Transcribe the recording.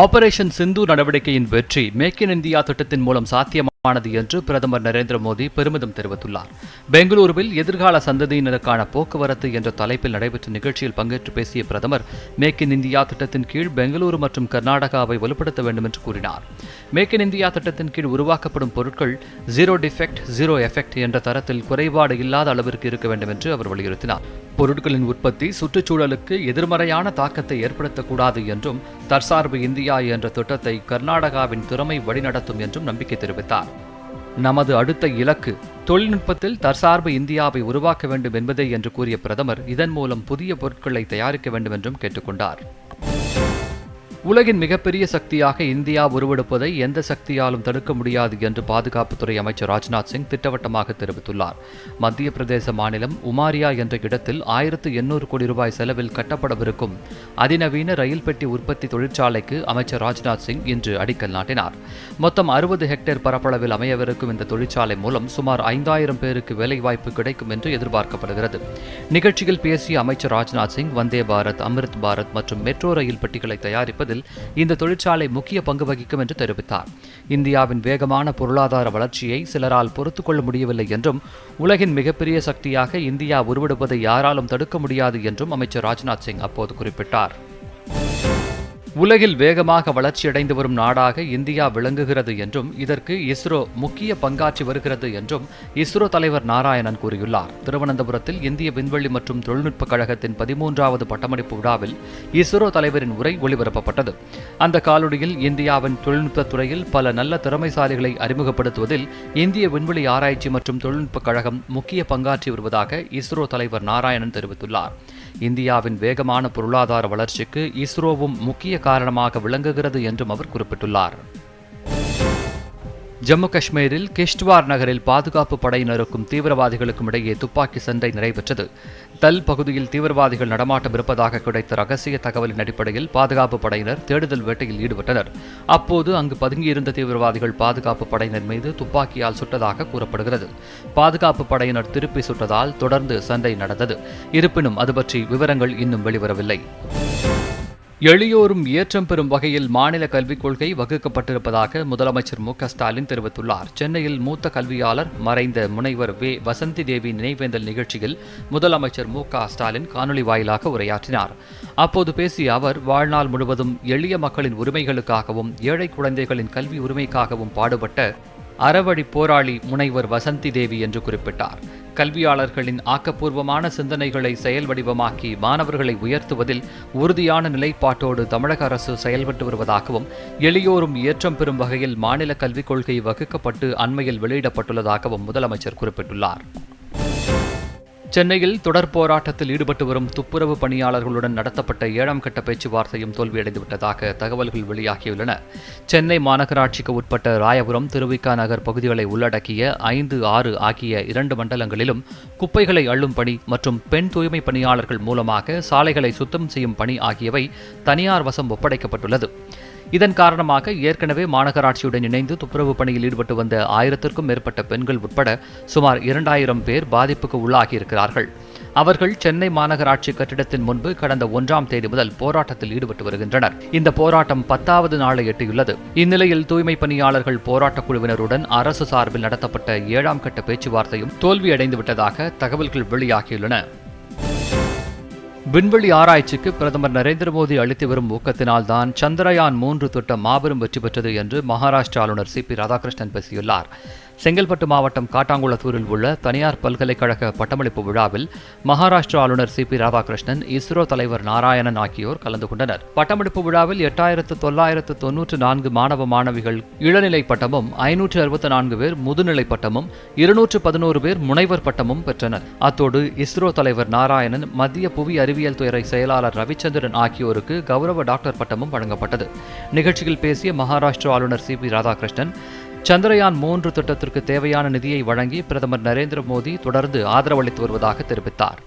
Operation சிந்து நடவடிக்கையின் வெற்றி make in India திட்டத்தின் மூலம் சாத்தியமானது என்று பிரதமர் நரேந்திர மோடி பெருமிதம் தெரிவித்துள்ளார். பெங்களூருவில் எதிர்கால சந்ததியினருக்கான போக்குவரத்து என்ற தலைப்பில் நடைபெற்ற நிகழ்ச்சியில் பங்கேற்று பேசிய பிரதமர் மேக் இன் இந்தியா திட்டத்தின் கீழ் பெங்களூரு மற்றும் கர்நாடகாவை வலுப்படுத்த வேண்டும் என்று கூறினார். மேக் இன் இந்தியா திட்டத்தின் கீழ் உருவாக்கப்படும் பொருட்கள் ஜீரோ டிஃபெக்ட் ஜீரோ எஃபெக்ட் என்ற தரத்தில் குறைபாடு இல்லாத அளவிற்கு இருக்க வேண்டும் என்று அவர் வலியுறுத்தினார். பொருட்களின் உற்பத்தி சுற்றுச்சூழலுக்கு எதிர்மறையான தாக்கத்தை ஏற்படுத்தக்கூடாது என்றும் தற்சார்பு இந்தியா என்ற திட்டத்தை கர்நாடகாவின் திறமை வழிநடத்தும் என்றும் நம்பிக்கை தெரிவித்தார். நமது அடுத்த இலக்கு தொழில்நுட்பத்தில் தற்சார்பு இந்தியாவை உருவாக்க வேண்டும் என்பதே என்று கூறிய பிரதமர் இதன் மூலம் புதிய பொருட்களை தயாரிக்க வேண்டும் என்றும் கேட்டுக்கொண்டார். உலகின் மிகப்பெரிய சக்தியாக இந்தியா உருவெடுப்பதை எந்த சக்தியாலும் தடுக்க முடியாது என்று பாதுகாப்புத்துறை அமைச்சர் ராஜ்நாத் சிங் திட்டவட்டமாக தெரிவித்துள்ளார். மத்திய பிரதேச மாநிலம் உமாரியா என்ற இடத்தில் ஆயிரத்து எண்ணூறு கோடி ரூபாய் செலவில் கட்டப்படவிருக்கும் அதிநவீன ரயில் பெட்டி உற்பத்தி தொழிற்சாலைக்கு அமைச்சர் ராஜ்நாத் சிங் இன்று அடிக்கல் நாட்டினார். மொத்தம் அறுபது ஹெக்டேர் பரப்பளவில் அமையவிருக்கும் இந்த தொழிற்சாலை மூலம் சுமார் ஐந்தாயிரம் பேருக்கு வேலைவாய்ப்பு கிடைக்கும் என்று எதிர்பார்க்கப்படுகிறது. நிகழ்ச்சியில் பேசிய அமைச்சர் ராஜ்நாத் சிங் வந்தே பாரத் அமிர்த் பாரத் மற்றும் மெட்ரோ ரயில் பெட்டிகளை தயாரிப்பதில் இந்த தொழிற்சாலை முக்கிய பங்கு வகிக்கும் என்று தெரிவித்தார். இந்தியாவின் வேகமான பொருளாதார வளர்ச்சியை சிலரால் பொறுத்துக்கொள்ள முடியவில்லை என்றும் உலகின் மிகப்பெரிய சக்தியாக இந்தியா உருவெடுப்பதை யாராலும் தடுக்க முடியாது என்றும் அமைச்சர் ராஜ்நாத் சிங் அப்போது குறிப்பிட்டார். உலகில் வேகமாக வளர்ச்சியடைந்து வரும் நாடாக இந்தியா விளங்குகிறது என்றும் இதற்கு இஸ்ரோ முக்கிய பங்காற்றி வருகிறது என்றும் இஸ்ரோ தலைவர் நாராயணன் கூறியுள்ளார். திருவனந்தபுரத்தில் இந்திய விண்வெளி மற்றும் தொழில்நுட்ப கழகத்தின் பதிமூன்றாவது பட்டமளிப்பு விழாவில் இஸ்ரோ தலைவரின் உரை ஒளிபரப்பப்பட்டது. அந்த காலொடியில் இந்தியாவின் தொழில்நுட்ப துறையில் பல நல்ல திறமைசாலிகளை அறிமுகப்படுத்துவதில் இந்திய விண்வெளி ஆராய்ச்சி மற்றும் தொழில்நுட்ப கழகம் முக்கிய பங்காற்றி வருவதாக இஸ்ரோ தலைவர் நாராயணன் தெரிவித்துள்ளார். இந்தியாவின் வேகமான பொருளாதார வளர்ச்சிக்கு இஸ்ரோவும் முக்கிய காரணமாக விளங்குகிறது என்றும் அவர் குறிப்பிட்டுள்ளார். ஜம்மு காஷ்மீரில் கிஷ்ட்வார் நகரில் பாதுகாப்பு படையினருக்கும் தீவிரவாதிகளுக்கும் இடையே துப்பாக்கி சண்டை நடைபெற்றது. தல் பகுதியில் தீவிரவாதிகள் நடமாட்டம் இருப்பதாக கிடைத்த ரகசிய தகவலின் அடிப்படையில் பாதுகாப்பு படையினர் தேடுதல் வேட்டையில் ஈடுபட்டனர். அப்போது அங்கு பதுங்கியிருந்த தீவிரவாதிகள் பாதுகாப்பு படையினர் மீது துப்பாக்கியால் சுட்டதாக கூறப்படுகிறது. பாதுகாப்பு படையினர் திருப்பி சுட்டதால் தொடர்ந்து சண்டை நடந்தது. இருப்பினும் அது பற்றி விவரங்கள் இன்னும் வெளிவரவில்லை. எளியோரும் ஏற்றம் பெறும் வகையில் மாநில கல்விக் கொள்கை வகுக்கப்பட்டிருப்பதாக முதலமைச்சர் மு ஸ்டாலின் தெரிவித்துள்ளார். சென்னையில் மூத்த கல்வியாளர் மறைந்த முனைவர் வே. வசந்தி தேவி நினைவேந்தல் நிகழ்ச்சியில் முதலமைச்சர் மு ஸ்டாலின் காணொலி வாயிலாக உரையாற்றினார். அப்போது பேசிய அவர் வாழ்நாள் முழுவதும் எளிய மக்களின் உரிமைகளுக்காகவும் ஏழை குழந்தைகளின் கல்வி உரிமைக்காகவும் பாடுபட்ட அறவழி போராளி முனைவர் வசந்தி தேவி என்று குறிப்பிட்டார். கல்வியாளர்களின் ஆக்கப்பூர்வமான சிந்தனைகளை செயல் வடிவமாக்கி மாணவர்களை உயர்த்துவதில் உறுதியான நிலைப்பாட்டோடு தமிழக அரசு செயல்பட்டு வருவதாகவும் எளியோரும் ஏற்றம் பெறும் வகையில் மாநில கல்விக் கொள்கை வகுக்கப்பட்டு அண்மையில் வெளியிடப்பட்டுள்ளதாகவும் முதலமைச்சர் குறிப்பிட்டுள்ளார். சென்னையில் தொடர் போராட்டத்தில் ஈடுபட்டு வரும் துப்புரவு பணியாளர்களுடன் நடத்தப்பட்ட ஏழாம் கட்ட பேச்சுவார்த்தையும் தோல்வியடைந்துவிட்டதாக தகவல்கள் வெளியாகியுள்ளன. சென்னை மாநகராட்சிக்கு உட்பட்ட ராயபுரம் திருவிக்கா நகர் பகுதிகளை உள்ளடக்கிய ஐந்து ஆறு ஆகிய இரண்டு மண்டலங்களிலும் குப்பைகளை அள்ளும் பணி மற்றும் பெண் தூய்மை பணியாளர்கள் மூலமாக சாலைகளை சுத்தம் செய்யும் பணி ஆகியவை தனியார் வசம் ஒப்படைக்கப்பட்டுள்ளது. இதன் காரணமாக ஏற்கனவே மாநகராட்சியுடன் இணைந்து துப்புரவு பணியில் ஈடுபட்டு வந்த ஆயிரத்திற்கும் மேற்பட்ட பெண்கள் உட்பட சுமார் இரண்டாயிரம் பேர் பாதிப்புக்கு உள்ளாகியிருக்கிறார்கள். அவர்கள் சென்னை மாநகராட்சி கட்டிடத்தின் முன்பு கடந்த ஒன்றாம் தேதி முதல் போராட்டத்தில் ஈடுபட்டு வருகின்றனர். இந்த போராட்டம் பத்தாவது நாளை எட்டியுள்ளது. இந்நிலையில் தூய்மை பணியாளர்கள் போராட்டக் குழுவினருடன் அரசு சார்பில் நடத்தப்பட்ட ஏழாம் கட்ட பேச்சுவார்த்தையும் தோல்வியடைந்துவிட்டதாக தகவல்கள் வெளியாகியுள்ளன. விண்வெளி ஆராய்ச்சிக்கு பிரதமர் நரேந்திர மோடி அளித்து வரும் ஊக்கத்தினால் தான் சந்திரயான் மூன்று திட்டம் மாபெரும் வெற்றி பெற்றது என்று மகாராஷ்டிர ஆளுநர் சி பி ராதாகிருஷ்ணன் பேசியுள்ளார். செங்கல்பட்டு மாவட்டம் காட்டாங்குளத்தூரில் உள்ள தனியார் பல்கலைக்கழக பட்டமளிப்பு விழாவில் மகாராஷ்டிர ஆளுநர் சி பி ராதாகிருஷ்ணன் இஸ்ரோ தலைவர் நாராயணன் ஆகியோர் கலந்து கொண்டனர். பட்டமளிப்பு விழாவில் எட்டாயிரத்து தொள்ளாயிரத்து தொன்னூற்று நான்கு மாணவ மாணவிகள் இளநிலை பட்டமும் ஐநூற்று அறுபத்தி நான்கு பேர் முதுநிலை பட்டமும் இருநூற்று பதினோரு பேர் முனைவர் பட்டமும் பெற்றனர். அத்தோடு இஸ்ரோ தலைவர் நாராயணன் மத்திய புவி அறிவியல் துறை செயலாளர் ரவிச்சந்திரன் ஆகியோருக்கு கௌரவ டாக்டர் பட்டமும் வழங்கப்பட்டது. நிகழ்ச்சியில் பேசிய மகாராஷ்டிர ஆளுநர் சி பி ராதாகிருஷ்ணன் சந்திரயான் மூன்று திட்டத்திற்கு தேவையான நிதியை வழங்கி பிரதமர் நரேந்திர மோடி தொடர்ந்து ஆதரவளித்து வருவதாக தெரிவித்தார்.